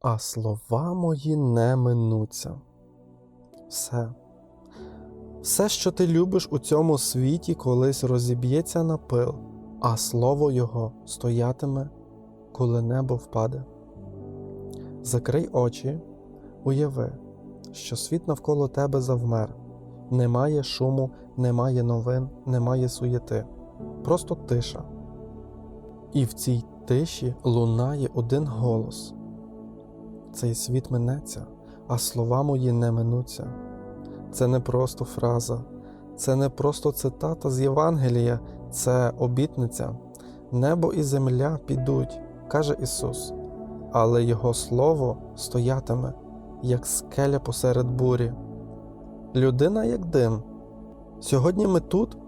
а слова мої не минуться. Все. Все, що ти любиш у цьому світі, колись розіб'ється на пил, а слово Його стоятиме, коли небо впаде. Закрий очі, уяви, що світ навколо тебе завмер. Немає шуму, немає новин, немає суєти, просто тиша. І в цій тиші лунає один голос. Цей світ минеться, а слова мої не минуться. Це не просто фраза, це не просто цитата з Євангелія, це обітниця. Небо і земля підуть, каже Ісус, але Його Слово стоятиме, як скеля посеред бурі. Людина як дим. Сьогодні ми тут,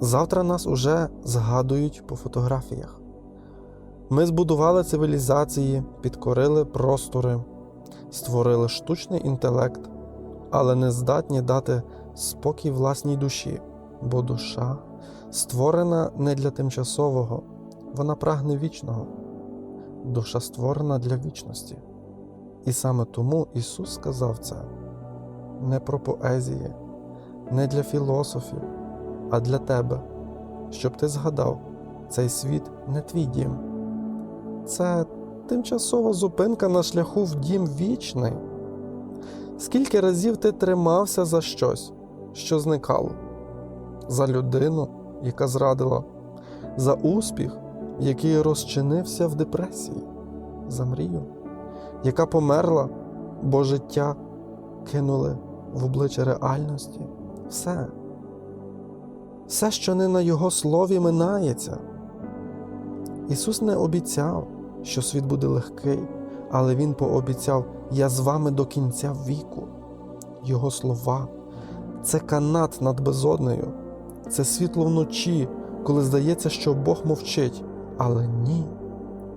завтра нас уже згадують по фотографіях. Ми збудували цивілізації, підкорили простори, створили штучний інтелект, але не здатні дати спокій власній душі, бо душа створена не для тимчасового, вона прагне вічного. Душа створена для вічності. І саме тому Ісус сказав це не про поезії, не для філософів, а для тебе, щоб ти згадав, цей світ не твій дім. Це тимчасова зупинка на шляху в дім вічний. Скільки разів ти тримався за щось, що зникало, за людину, яка зрадила, за успіх, який розчинився в депресії, за мрію, яка померла, бо життя кинули в обличчя реальності. Все. Все, що не на Його слові, минається. Ісус не обіцяв, що світ буде легкий, але Він пообіцяв: Я з вами до кінця віку. Його слова це канат над безоднею, це світло вночі, коли здається, що Бог мовчить. Але ні,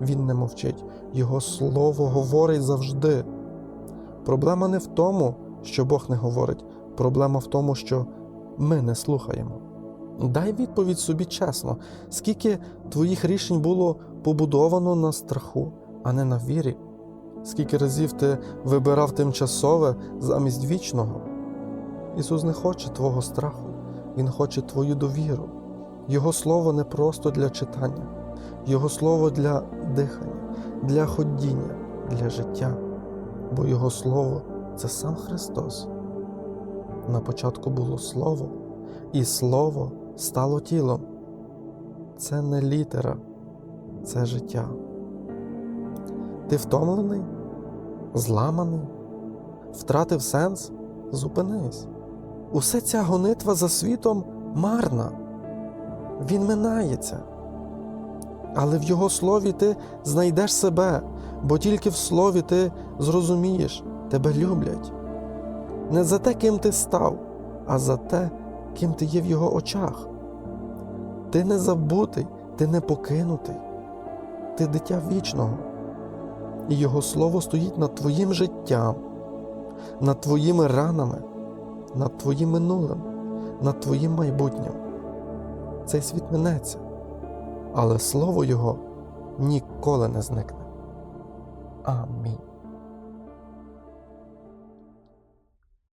Він не мовчить. Його слово говорить завжди. Проблема не в тому, що Бог не говорить, проблема в тому, що ми не слухаємо. Дай відповідь собі чесно, скільки твоїх рішень було побудовано на страху, а не на вірі? Скільки разів ти вибирав тимчасове замість вічного? Ісус не хоче твого страху, Він хоче твою довіру. Його слово не просто для читання, Його слово для дихання, для ходіння, для життя, бо Його слово це сам Христос. На початку було Слово, і Слово стало тілом. Це не літера, це життя. Ти втомлений, зламаний, втратив сенс? Зупинись. Усе ця гонитва за світом марна. Він минається. Але в Його слові ти знайдеш себе, бо тільки в слові ти зрозумієш, тебе люблять. Не за те, ким ти став, а за те, ким ти є в Його очах. Ти не забутий, ти не покинутий, ти дитя вічного. І Його слово стоїть над твоїм життям, над твоїми ранами, над твоїм минулим, над твоїм майбутнім. Цей світ минеться, але слово Його ніколи не зникне. Амінь.